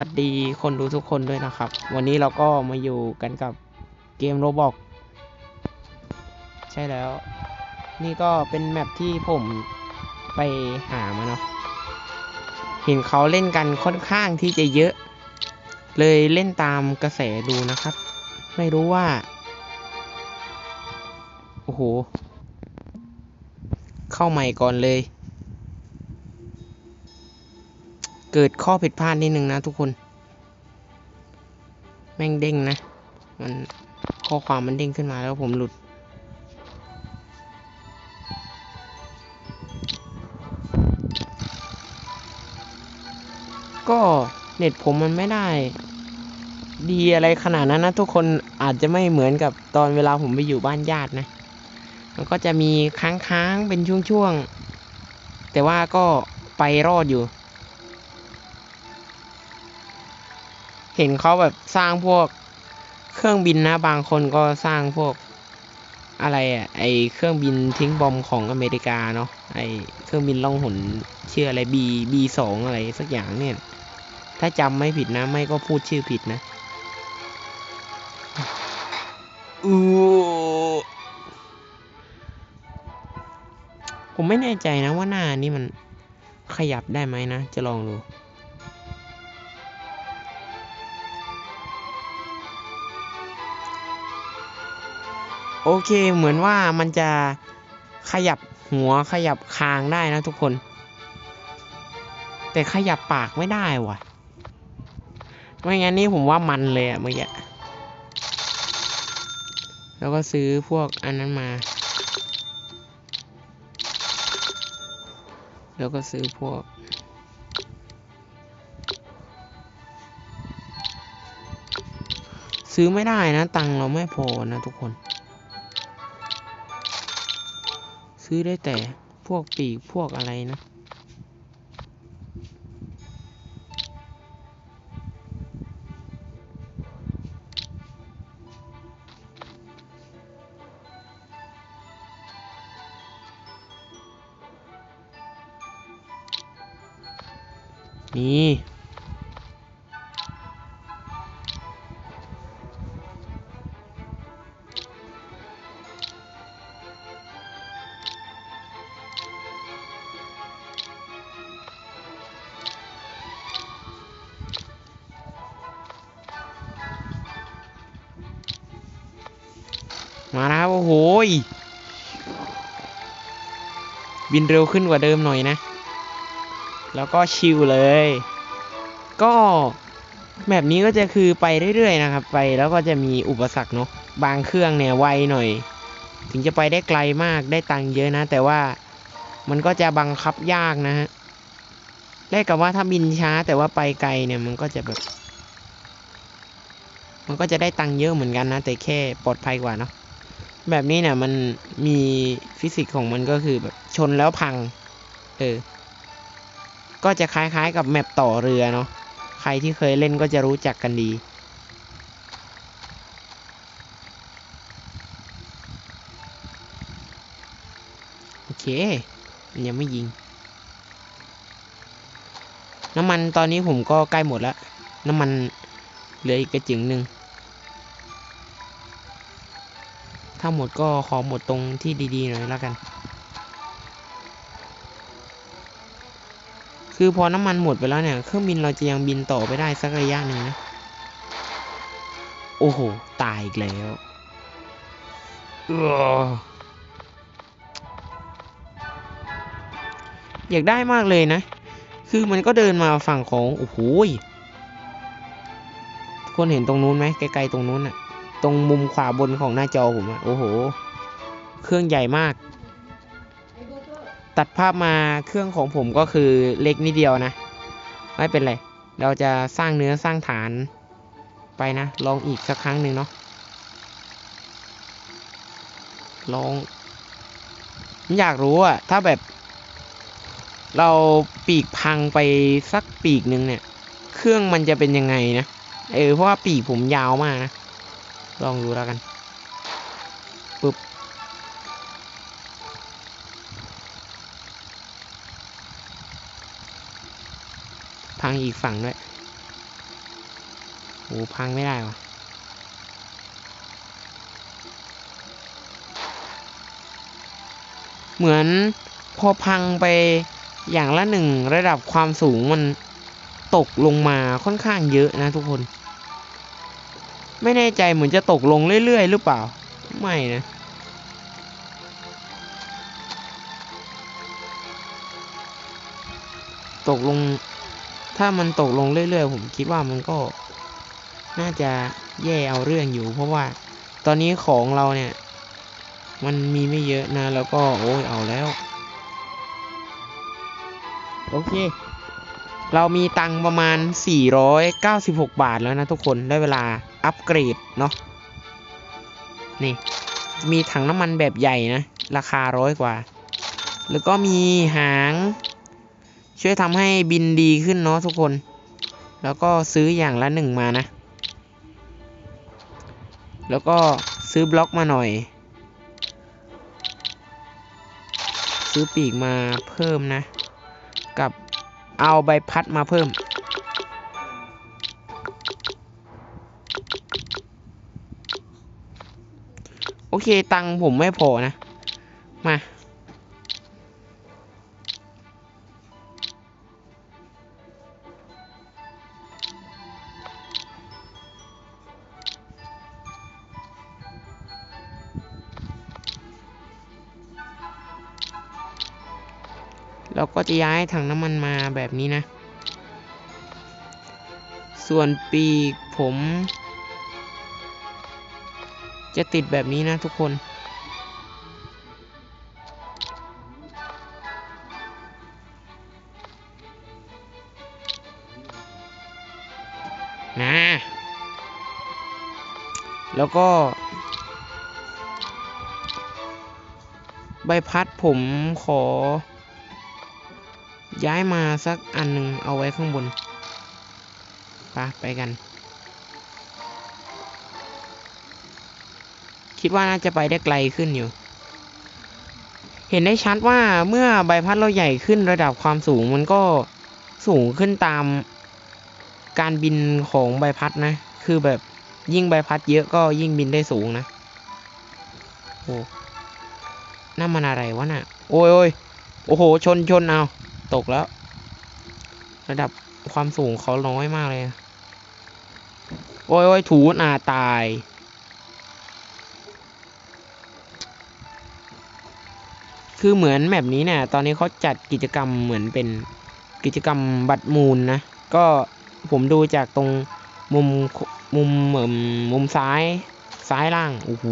สวัสดีคนดูทุกคนด้วยนะครับ วันนี้เราก็มาอยู่กันกับเกมโรบอกใช่แล้ว นี่ก็เป็นแมปที่ผมไปหามาเนาะเห็นเขาเล่นกันค่อนข้างที่จะเยอะ เลยเล่นตามกระแสดูนะครับ ไม่รู้ว่า โอ้โห เข้าใหม่ก่อนเลย เกิดข้อผิดพลาดนิดนึงนะทุกคน แม่งเด้งนะ มันข้อความมันเด้งขึ้นมาแล้วผมหลุด ก็เน็ตผมมันไม่ได้ ดีอะไรขนาดนั้นนะทุกคนอาจจะไม่เหมือนกับตอนเวลาผมไปอยู่บ้านญาตินะ มันก็จะมีค้างๆเป็นช่วงๆ แต่ว่าก็ไปรอดอยู่ เห็นเขาแบบสร้างพวกเครื่องบินนะบางคนก็สร้างพวกอะไรอะไอเครื่องบินทิ้งบอมของอเมริกาเนาะไอเครื่องบินล่องหนชื่ออะไร B B สองอะไรสักอย่างเนี่ย ถ้าจำไม่ผิดนะ ไม่ก็พูดชื่อผิดนะอือผมไม่แน่ใจนะว่าหน้านี่มันขยับได้ไหมนะ จะลองดู โอเคเหมือนว่ามันจะขยับหัวขยับคางได้นะทุกคน แต่ขยับปากไม่ได้ว่ะไม่งั้นนี่ผมว่ามันเลยอะเมื่อกี้แล้วก็ซื้อพวกอันนั้นมา แล้วก็ซื้อพวก ซื้อไม่ได้นะ ตังเราไม่พอนะทุกคน ซื้อได้แต่พวกปีกพวกอะไรนะนี่ มาแล้วโอ้โหบินเร็วขึ้นกว่าเดิมหน่อยนะ แล้วก็ชิลเลย ก็แบบนี้ก็จะคือไปเรื่อยๆนะครับ ไปแล้วก็จะมีอุปสรรคเนาะบางเครื่องเนี่ยไวหน่อย ถึงจะไปได้ไกลมากได้ตังค์เยอะนะ แต่ว่ามันก็จะบังคับยากนะฮะแลกกับว่าถ้าบินช้าแต่ว่าไปไกลเนี่ยมันก็จะแบบ มันก็จะได้ตังค์เยอะเหมือนกันนะ แต่แค่ปลอดภัยกว่าเนาะ แบบนี้เนี่ยมันมีฟิสิกส์ของมันก็คือแบบชนแล้วพัง เออ ก็จะคล้ายๆกับแมปต่อเรือเนาะ ใครที่เคยเล่นก็จะรู้จักกันดีโอเคมันยังไม่ยิง น้ำมันตอนนี้ผมก็ใกล้หมดแล้ว น้ำมันเหลืออีกกระจึงหนึ่ง ถ้าหมดก็ขอหมดตรงที่ดีๆหน่อยแล้วกัน คือพอน้ำมันหมดไปแล้วเนี่ย เครื่องบินเราจะยังบินต่อไปได้สักระยะหนึ่งนะ โอ้โห ตายอีกแล้วเอออยากได้มากเลยนะ คือมันก็เดินมาฝั่งของ โอ้โหคนเห็นตรงนู้นไหมไกลๆตรงนู้นอะ ตรงมุมขวาบนของหน้าจอผมอะโอ้โห เครื่องใหญ่มาก ตัดภาพมาเครื่องของผมก็คือเล็กนิดเดียวนะ ไม่เป็นไร เราจะสร้างเนื้อสร้างฐานไปนะ ลองอีกสักครั้งหนึ่งเนาะลอง อยากรู้อะถ้าแบบ เราปีกพังไปสักปีกหนึ่งเนี่ย เครื่องมันจะเป็นยังไงนะ เออ เพราะว่าปีกผมยาวมากนะ ลองดูแล้วกันปึ๊บพังอีกฝั่งด้วยโอ้พังไม่ได้วะเหมือนพอพังไปอย่างละหนึ่งระดับความสูงมันตกลงมาค่อนข้างเยอะนะทุกคน ไม่แน่ใจเหมือนจะตกลงเรื่อยๆ หรือเปล่า ไม่นะตกลง ถ้ามันตกลงเรื่อยๆ ผมคิดว่ามันก็ น่าจะแย่เอาเรื่องอยู่ เพราะว่าตอนนี้ของเราเนี่ย มันมีไม่เยอะนะ แล้วก็โอ้ยเอาแล้ว โอเค เรามีตังประมาณ 496 บาทแล้วนะทุกคนได้เวลา อัปเกรดเนาะนี่ มีถังน้ำมันแบบใหญ่นะ ราคาร้อยกว่า แล้วก็มีหาง ช่วยทำให้บินดีขึ้นเนาะทุกคน แล้วก็ซื้ออย่างละหนึ่งมานะ แล้วก็ซื้อบล็อกมาหน่อย ซื้อปีกมาเพิ่มนะ กับเอาใบพัดมาเพิ่ม โอเค ตังผมไม่พอนะ มา เราก็จะย้ายถังน้ำมันมาแบบนี้นะ ส่วนปีกผม จะติดแบบนี้นะทุกคน นะ แล้วก็ ใบพัดผมขอ ย้ายมาสักอันหนึ่งเอาไว้ข้างบนไปไปกัน คิดว่าน่าจะไปได้ไกลขึ้นอยู่ เห็นได้ชัดว่าเมื่อใบพัดเราใหญ่ขึ้นระดับความสูงมันก็สูงขึ้นตามการบินของใบพัดนะ คือแบบยิ่งใบพัดเยอะก็ยิ่งบินได้สูงนะ โอ้นั่นมันอะไรวะน่ะ โอ้ยโอ้ยโอ้โห ชนชนเอา ตกแล้ว ระดับความสูงเขาน้อยมากเลย โอ้ยโอ้ยถูนาตาย คือเหมือนแบบนี้เนี่ยตอนนี้เขาจัดกิจกรรมเหมือนเป็นกิจกรรมบัตรมูลนะ ก็ผมดูจากตรงมุมมุมเหมือนมุมซ้ายซ้ายล่างโอ้โห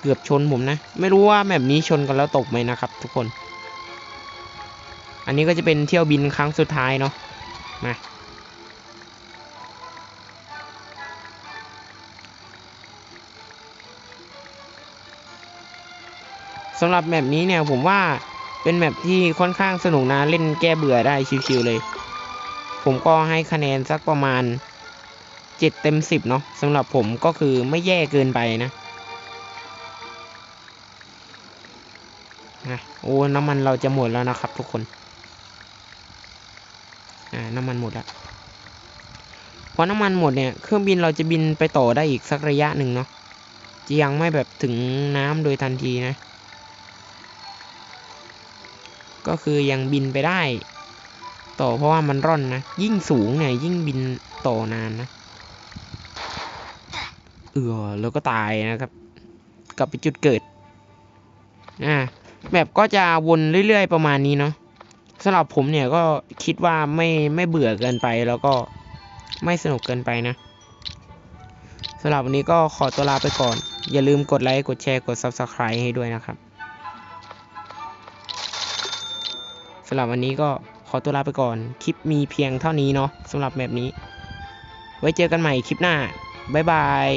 เกือบชนผมนะ ไม่รู้ว่าแบบนี้ชนกันแล้วตกไหมนะครับ ทุกคน อันนี้ก็จะเป็นเที่ยวบินครั้งสุดท้ายเนาะมา สำหรับแมปนี้เนี่ยผมว่าเป็นแมปที่ค่อนข้างสนุกนะ เล่นแก้เบื่อได้ชิวๆเลย ผมก็ให้คะแนนสักประมาณ 7 เต็ม 10 เนาะสำหรับผมก็คือไม่แย่เกินไปนะนะโอ้น้ำมันเราจะหมดแล้วนะครับทุกคนอ่าน้ำมันหมดแล้วพอน้ำมันหมดเนี่ยเครื่องบินเราจะบินไปต่อได้อีกสักระยะหนึ่งเนาะจะยังไม่แบบถึงน้ำโดยทันทีนะ ก็คือยังบินไปได้ ต่อเพราะว่ามันร่อนนะ ยิ่งสูงเนี่ยยิ่งบินต่อนานนะเออแล้วก็ตายนะครับ กลับไปจุดเกิดอ่าแบบก็จะวนเรื่อย ๆ ประมาณนี้เนาะสำหรับผมเนี่ยก็คิดว่าไม่ไม่เบื่อเกินไปแล้วก็ไม่สนุกเกินไปนะสำหรับวันนี้ก็ขอตัวลาไปก่อน อย่าลืมกดไลค์ กดแชร์ กด Subscribe ให้ด้วยนะครับำหรับวันนี้ก็ขอตัวลาไปก่อน คลิปมีเพียงเท่านี้เนาะสำหรับแบบนี้ ไว้เจอกันใหม่คลิปหน้า บ๊ายบาย